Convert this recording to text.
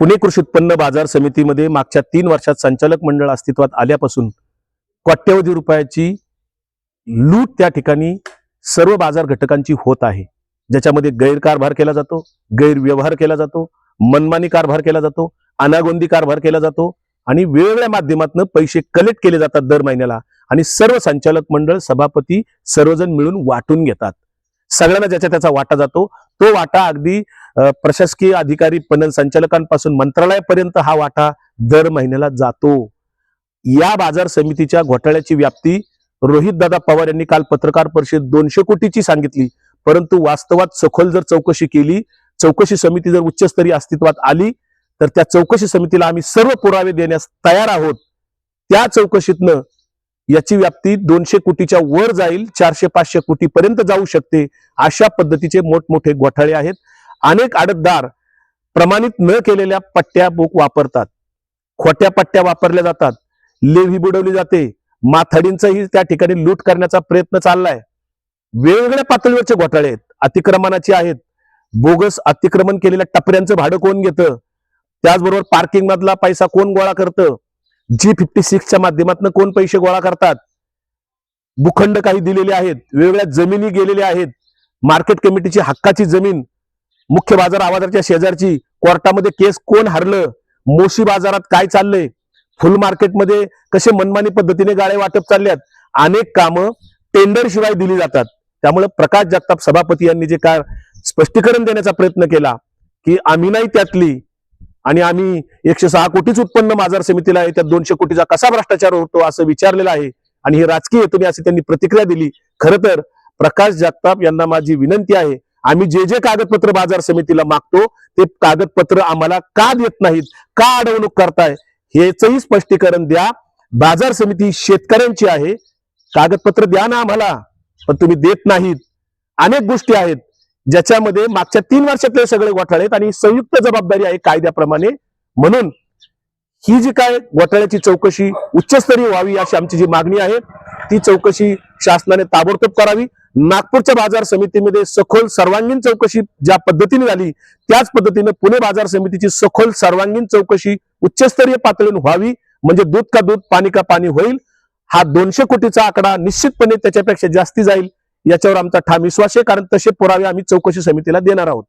पुणे कृषी उत्पन्न बाजार समितीमध्ये मागच्या तीन वर्षात संचालक मंडळ अस्तित्वात आल्यापासून कोट्यवधी रुपयाची लूट त्या ठिकाणी सर्व बाजार घटकांची होत आहे. ज्याच्यामध्ये गैरकारभार केला जातो गैरव्यवहार केला जातो मनमानी कारभार केला जातो अनागोंदी कारभार केला जातो आणि वेगवेगळ्या माध्यमातून पैसे कलेक्ट केले जातात दर महिन्याला आणि सर्व संचालक मंडळ सभापती सर्वजण मिळून वाटून घेतात. सगळ्यांना ज्याच्या त्याचा वाटा जातो तो वाटा अगदी प्रशासकीय अधिकारी पणन संचालकांपासून मंत्रालयापर्यंत हा वाटा दर महिन्याला जातो. या बाजार समितीच्या घोटाळ्याची व्याप्ती रोहित दादा पवार यांनी काल पत्रकार परिषद दोनशे कोटीची सांगितली. परंतु वास्तवात सखोल जर चौकशी केली चौकशी समिती जर उच्चस्तरीय अस्तित्वात आली तर त्या चौकशी समितीला आम्ही सर्व पुरावे देण्यास तयार आहोत. त्या चौकशीतनं याची व्याप्ती दोनशे कोटीच्या वर जाईल चारशे पाचशे कोटी पर्यंत जाऊ शकते अशा पद्धतीचे मोठमोठे घोटाळे आहेत. अनेक आडतदार प्रमाणित न केलेल्या पट्ट्या बुक वापरतात. खोट्या पट्ट्या वापरल्या जातात. लेव्ही बुडवली जाते. माथाडींचाही त्या ठिकाणी लूट करण्याचा प्रयत्न चाललाय. वेगवेगळ्या पातळीवरचे घोटाळे आहेत. अतिक्रमणाचे आहेत. बोगस अतिक्रमण केलेल्या टपऱ्यांचं भाडं कोण घेतं? त्याचबरोबर पार्किंग मधला पैसा कोण गोळा करतं? जी फिफ्टी सिक्सच्या माध्यमातून कोण पैसे गोळा करतात? भूखंड काही दिलेले आहेत. वेगवेगळ्या जमिनी गेलेल्या आहेत. मार्केट कमिटीची हक्काची जमीन मुख्य बाजार आवाजाच्या शेजारची कोर्टामध्ये केस कोण हरलं? मोशी बाजारात काय चाललंय? फुल मार्केटमध्ये कसे मनमानी पद्धतीने गाळे वाटप चालल्यात? अनेक कामं टेंडर शिवाय दिली जातात. त्यामुळे प्रकाश जगताप सभापती यांनी जे काय स्पष्टीकरण देण्याचा प्रयत्न केला की आम्ही नाही त्यातली आणि आम्ही एकशे सहा कोटीच उत्पन्न बाजार समितीला आहे त्यात दोनशे कोटीचा कसा भ्रष्टाचार होतो असं विचारलेलं आहे आणि हे राजकीय तुम्ही अशी त्यांनी प्रतिक्रिया दिली. खरं तर प्रकाश जगताप यांना माझी विनंती आहे आम्ही जे जे कागदपत्र बाजार समितीला मागतो ते कागदपत्र आम्हाला का देत नाहीत का अडवणूक करताय हेचही स्पष्टीकरण द्या. बाजार समिती शेतकऱ्यांची आहे कागदपत्र द्या ना आम्हाला पण तुम्ही देत नाहीत. अनेक गोष्टी आहेत ज्याच्यामध्ये मागच्या तीन वर्षातले सगळे घोटाळे आहेत आणि संयुक्त जबाबदारी आहे कायद्याप्रमाणे. म्हणून ही जी काय घोटाळ्याची चौकशी उच्चस्तरीय व्हावी अशी आमची जी मागणी आहे ती चौकशी शासनाने ताबडतोब करावी. नागपूरच्या बाजार समितीमध्ये सखोल सर्वांगीण चौकशी ज्या पद्धतीने झाली त्याच पद्धतीने पुणे बाजार समितीची सखोल सर्वांगीण चौकशी उच्चस्तरीय पातळीवर व्हावी. म्हणजे दूध का दूध पाणी का पाणी होईल हा दोनशे कोटीचा आकडा निश्चितपणे त्याच्यापेक्षा जास्ती जाईल. याच्यावर आमचा ठाम विश्वास आहे कारण तसे पुरावे आम्ही चौकशी समितीला देणार आहोत.